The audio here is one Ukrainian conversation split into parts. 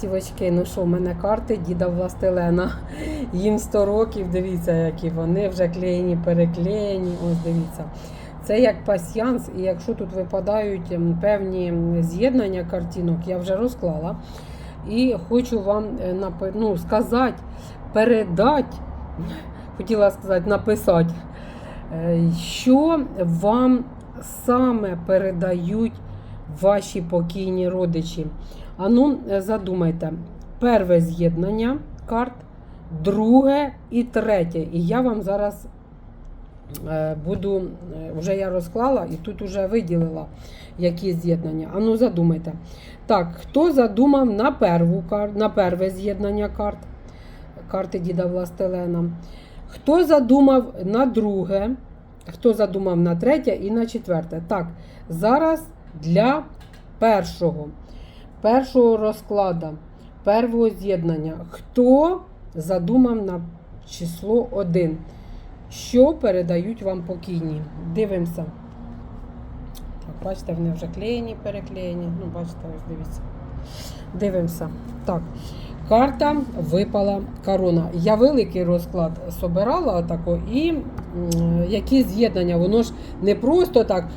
ластівочки. Ну що, в мене карти діда Властелена. Їм 100 років, дивіться, які вони вже клеєні, переклеєні. Ось дивіться. Це як пасьянс, і якщо тут випадають певні з'єднання картинок, я вже розклала. І хочу вам е, ну, сказати, передати, хотіла сказати, написати, е, що вам саме передають ваші покійні родичі. Ану, е, задумайте, перше з'єднання карт, друге і третє. І я вам зараз е, буду, е, вже я розклала і тут вже виділила, які з'єднання. Ану, задумайте. Так, хто задумав на перву на перше з'єднання карт, карти Діда Властелена? Хто задумав на друге, хто задумав на третє і на четверте? Так, зараз для першого, першого розкладу, першого з'єднання. Хто задумав на число 1? Що передають вам покійні? Дивимося. Так, бачите, вони вже клеєні, переклеєні. Ну, бачите, ось дивіться. Дивимося. Так. Карта випала корона. Я великий розклад собирала отако, і які з'єднання, воно ж не просто так.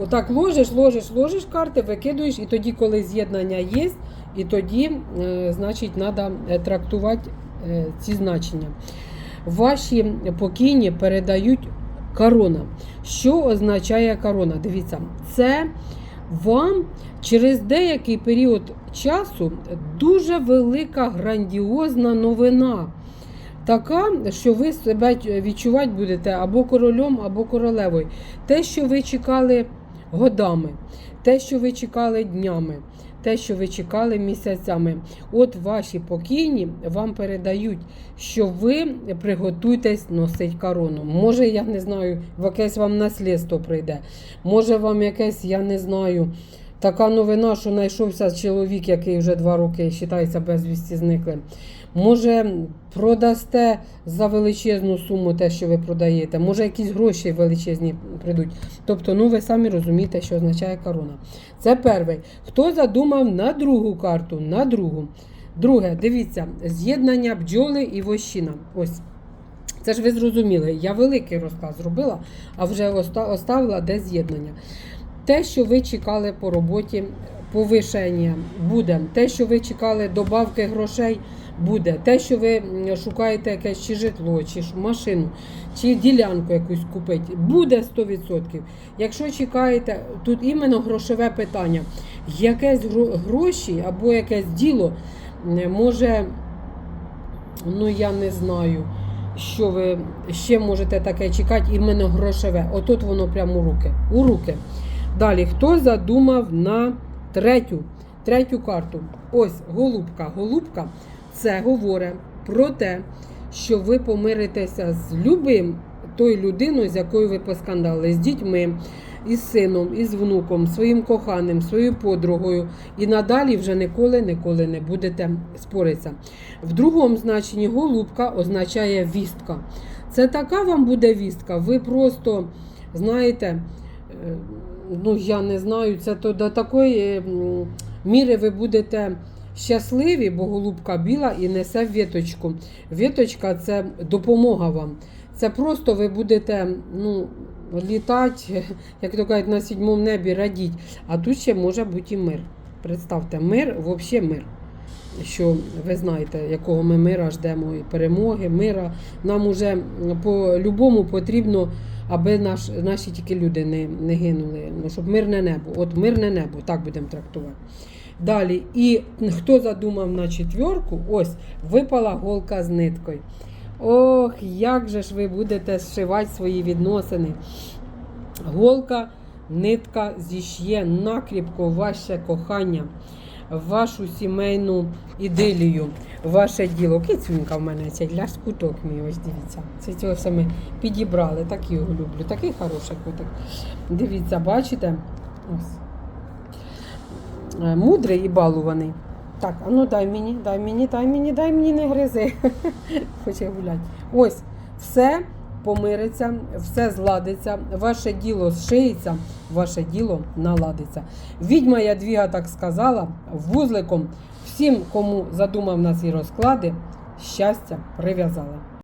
Отак ложиш, ложиш, ложиш карти, викидуєш, і тоді, коли з'єднання є, і тоді, е, значить, треба трактувати е, ці значення. Ваші покійні передають корона. Що означає корона? Дивіться, це вам через деякий період часу дуже велика грандіозна новина. Така, що ви себе відчувати будете або королем, або королевою. Те, що ви чекали годами, те, що ви чекали днями, те, що ви чекали місяцями. От ваші покійні вам передають, що ви приготуйтесь носити корону. Може, я не знаю, в якесь вам наслідство прийде. Може, вам якесь, я не знаю. Така новина, що знайшовся чоловік, який вже два роки вважається безвісті зниклим. Може, продасте за величезну суму те, що ви продаєте. Може, якісь гроші величезні прийдуть. Тобто, ну ви самі розумієте, що означає корона. Це перший. Хто задумав на другу карту? На другу. Друге, дивіться, з'єднання бджоли і вощина. Ось. Це ж ви зрозуміли, я великий розказ зробила, а вже оставила де з'єднання. Те, що ви чекали по роботі, повишення буде. Те, що ви чекали добавки грошей, буде. Те, що ви шукаєте якесь чи житло, чи машину, чи ділянку якусь купити, буде 100%. Якщо чекаєте, тут іменно грошове питання. Якесь гроші або якесь діло може, ну я не знаю. Що ви ще можете таке чекати, іменно грошове. Отут воно прямо у руки. У руки. Далі, хто задумав на третю, третю карту? Ось голубка. Голубка це говорить про те, що ви помиритеся з любим тою людиною, з якою ви поскандали, з дітьми, із сином, із внуком, своїм коханим, своєю подругою. І надалі вже ніколи, ніколи не будете споритися. В другому значенні голубка означає вістка. Це така вам буде вістка. Ви просто знаєте. Ну я не знаю, це то до такої міри ви будете щасливі, бо голубка біла і несе віточку. Віточка це допомога вам. Це просто ви будете ну, літати, як то кажуть, на сідьмому небі радіть. А тут ще може бути і мир. Представте, мир, взагалі мир. Що ви знаєте, якого ми мира ждемо і перемоги, мира. Нам уже по-любому потрібно аби наш, наші тільки люди не, не гинули. Ну, щоб мирне небо. От мирне небо, так будемо трактувати. Далі, і хто задумав на четверку, ось випала голка з ниткою. Ох, як же ж ви будете зшивати свої відносини. Голка, нитка зішє накріпко ваше кохання, вашу сімейну ідилію, ваше діло. Кицюнька в мене цей ляскуток мій, ось дивіться. Це цього все ми підібрали, так його люблю. Такий хороший котик. Дивіться, бачите? Ось. Е, Мудрий і балуваний. Так, а ну дай мені, дай мені, дай мені, дай мені не гризи. Хоче гуляти. Ось, все помириться, все зладиться, ваше діло зшиється, ваше діло наладиться. Відьма Ядвіга так сказала, вузликом Всім, кому задумав на ці розклади, щастя прив'язала.